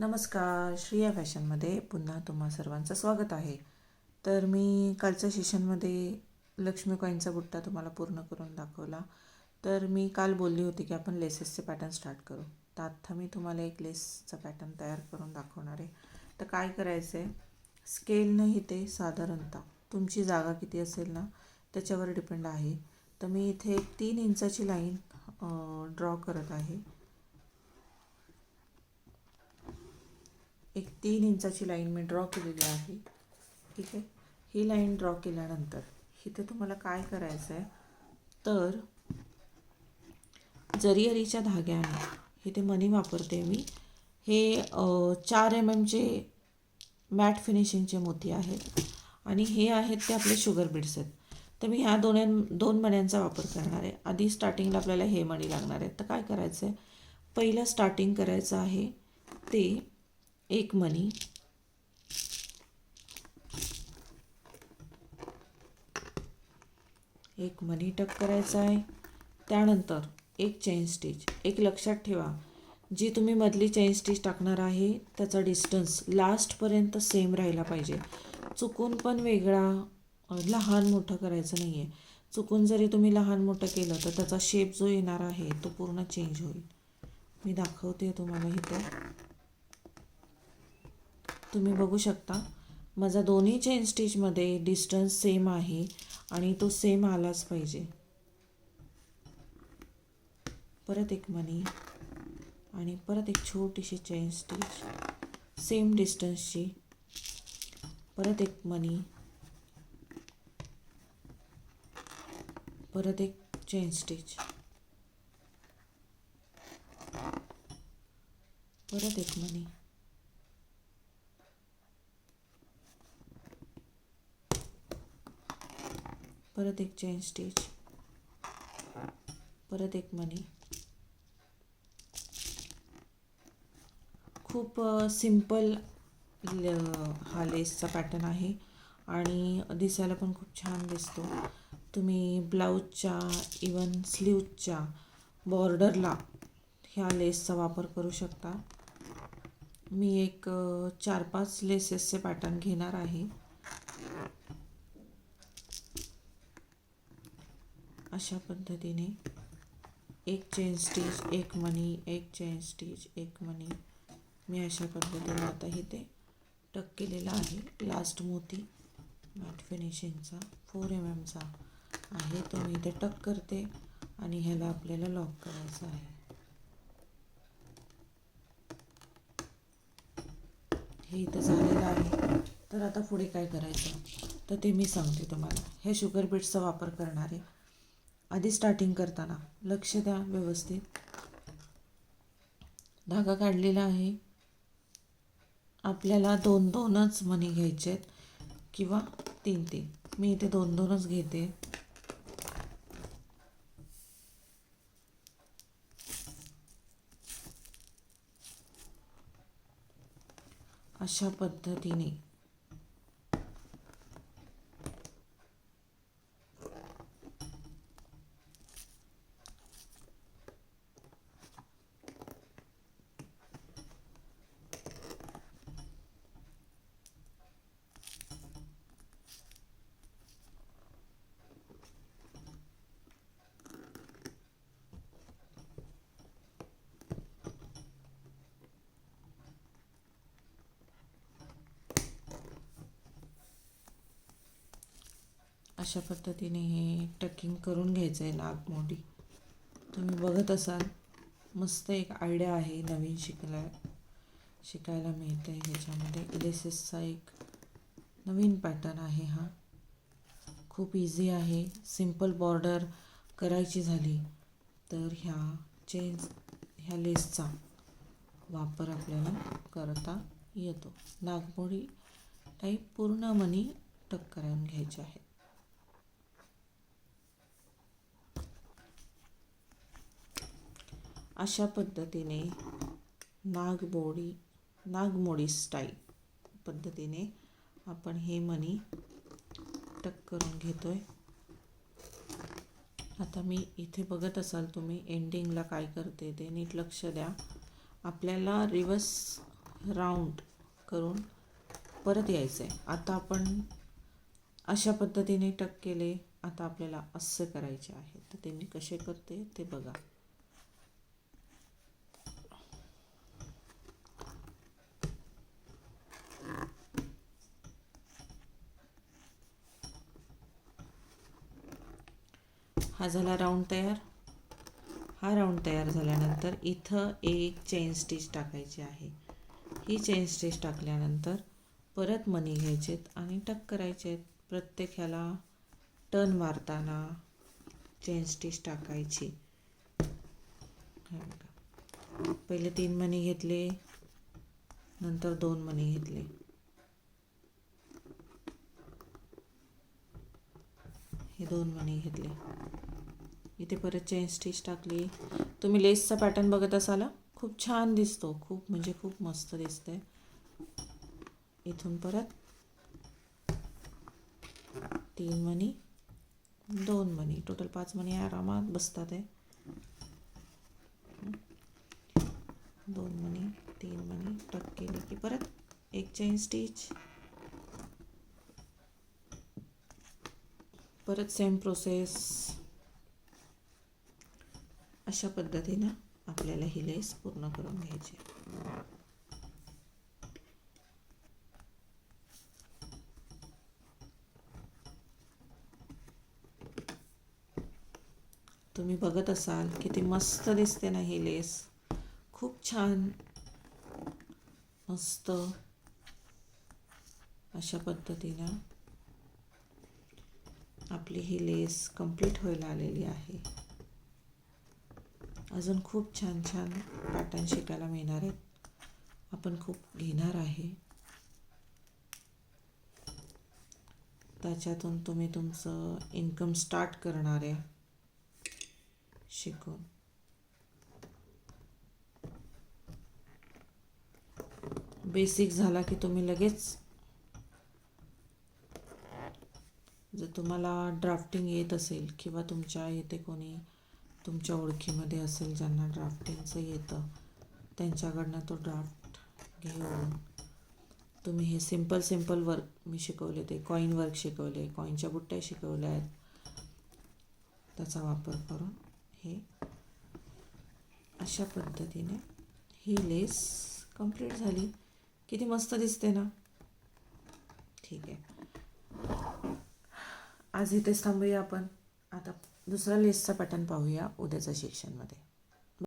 नमस्कार श्रिया फॅशनमध्ये पुन्हा तुम्हा सर्वांचं स्वागत आहे. तर मी कालच्या सेशनमध्ये लक्ष्मी कॉईनचा बुट्टा तुम्हाला पूर्ण करून दाखवला. तर मी काल बोलली होती की आपण लेसेसचे पॅटर्न स्टार्ट करू. तर आत्ता मी तुम्हाला एक लेसचा पॅटर्न तयार करून दाखवणार आहे. तर काय करायचं आहे स्केलनं इथे साधारणतः. तुमची जागा किती असेल ना त्याच्यावर डिपेंड आहे. तर मी इथे तीन इंचाची लाईन ड्रॉ करत आहे. एक तीन इंचाची लाईन मी ड्रॉ केलेली आहे. ठीक आहे? ही लाईन ड्रॉ केल्यानंतर इथे तुम्हाला काय करायचं आहे? तर जरीअरीच्या धाग्याने इथे मनी वापरते मी हे चार एम एमचे मॅट फिनिशिंगचे मोती आहेत आणि हे आहेत ते आपले शुगर बीड्स आहेत. तर मी ह्या दोन दोन मण्यांचा वापर करणार आहे. आधी स्टार्टिंगला आपल्याला हे मणी लागणार आहेत. तर काय करायचं आहे पहिलं स्टार्टिंग करायचं आहे ते एक मनी एक मनी टक करायचा आहे. त्यानंतर एक चेन स्टिच एक लक्षात ठेवा. जी तुम्ही मधली चेन स्टिच टाकणार आहे त्याचा डिस्टन्स लास्टपर्यंत सेम राहिला पाहिजे. चुकून पण वेगळा लहान मोठं करायचं नाही आहे चुकून जरी तुम्ही लहान मोठं केलं तर त्याचा शेप जो येणार आहे तो पूर्ण चेंज होईल. मी दाखवते तुम्हाला इथं. तुम्ही बघू शकता. माझा दोन्ही चेन स्टिचमध्ये डिस्टन्स सेम आहे आणि तो सेम आलाच पाहिजे. परत एक मनी आणि परत एक छोटीशी चेन स्टिच. सेम डिस्टन्सची. परत एक मनी. परत एक चेन स्टिच. परत एक मनी. परत एक चेन स्टिच परत एक मनी खूप सिंपल हा लेसचा पॅटर्न आहे आणि दिसायला पण खूप छान दिसतो. तुम्ही ब्लाऊजच्या इवन स्लीवच्या बॉर्डरला ह्या लेसचा वापर करू शकता. मी एक चार पाच लेसेसचे पॅटर्न घेणार आहे. अशा पद्धतीने एक चेन स्टिच एक मनी एक चेन स्टिच एक मनी मी अशा पद्धतीने आता इथे टक केलेला आहे. लास्ट मोती मॅट फिनिशिंगचा फोर एम एमचा आहे. तो मी इथे टक करते आणि ह्याला आपल्याला लॉक करायचं आहे. हे इथं झालेलं आहे. तर आता पुढे काय करायचं? तर ते मी सांगते तुम्हाला. हे शुगर बीट्सचा वापर करणारे आधी स्टार्टिंग करताना. लक्ष द्या व्यवस्थित. धागा काढलेला आहे. आपल्याला दोन दोनच मणी घ्यायचे आहेत. किंवा तीन तीन. मी इथे दोन दोनच घेते. अशा पद्धतीने. अशा पद्धतीने हे टकिंग करून घ्यायचं आहे नागमोडी तुम्ही बघत असाल मस्त एक आयडिया आहे नवीन शिकला शिकायला मिळतं आहे ह्याच्यामध्ये लेसेसचा एक नवीन पॅटर्न आहे हा. खूप इझी आहे. सिंपल बॉर्डर करायची झाली तर ह्या चेन्स ह्या लेसचा वापर आपल्याला करता येतो. नागमोडी टाईप पूर्ण मनी टक करून घ्यायचे आहेत. अशा पद्धतीने नागमोडी नागमोडी स्टाईल पद्धतीने आपण हे मनी टक करून घेतो आहे आता मी इथे बघत असाल तुम्ही एंडिंगला काय करते ते नीट लक्ष द्या. आपल्याला रिवर्स राऊंड करून परत यायचं आहे आता आपण अशा पद्धतीने टक केले आता आपल्याला असं करायचे आहे. तर ते मी कसे करते ते बघा. हा झाला राऊंड तयार. हा राऊंड तयार झाल्यानंतर इथं एक चेन स्टिच टाकायची आहे. ही चेन स्टिच टाकल्यानंतर परत मणी घ्यायचेत आणि टक करायचे प्रत्येक ह्याला टर्न मारताना चेन स्टिच टाकायची. पहिले तीन मणी घेतले नंतर दोन मणी घेतले. हे दोन मणी घेतले. इथे परत चेन स्टिच टाकली. तुम्ही लेसचा पॅटर्न बघत असाल खूप छान दिसतो. खूप म्हणजे खूप मस्त दिसते इथून परत तीन मणी दोन मणी. टोटल पाच मणी आरामात बसतात आहे दोन मणी तीन मणी टक केले की परत एक चेन स्टिच परत सेम प्रोसेस अशा पद्धतीनं आपल्याला ही लेस पूर्ण करून घ्यायची. तुम्ही बघत असाल किती मस्त दिसते ना ही लेस. खूप छान. मस्त. अशा पद्धतीनं आपली ही लेस कंप्लीट व्हायला आलेली आहे. अजून खूप छान छान पॅटर्न शिकायला मिळणार आहेत. आपण खूप घेणार आहे. त्याच्यातून तुम्ही तुमचं इन्कम स्टार्ट करणार आहे. शिकून. बेसिक झाला की तुम्ही लगेच जर तुम्हाला ड्राफ्टिंग येत असेल किंवा तुमच्या इथे कोणी तुमच्या ओळखीमध्ये असेल ज्यांना ड्राफ्टिंगचं येतं त्यांच्याकडनं तो ड्राफ्ट घेऊन तुम्ही हे सिंपल सिंपल वर्क मी शिकवले ते कॉईन वर्क शिकवले कॉईनच्या बुट्ट्या शिकवल्या आहेत त्याचा वापर करून हे अशा पद्धतीने ही लेस कंप्लीट झाली. किती मस्त दिसते ना? ठीक आहे. आज इथेच थांबूया आपण. आता दुसरा लेसचा पॅटर्न पाहूया उद्याच्या शिक्षणमध्ये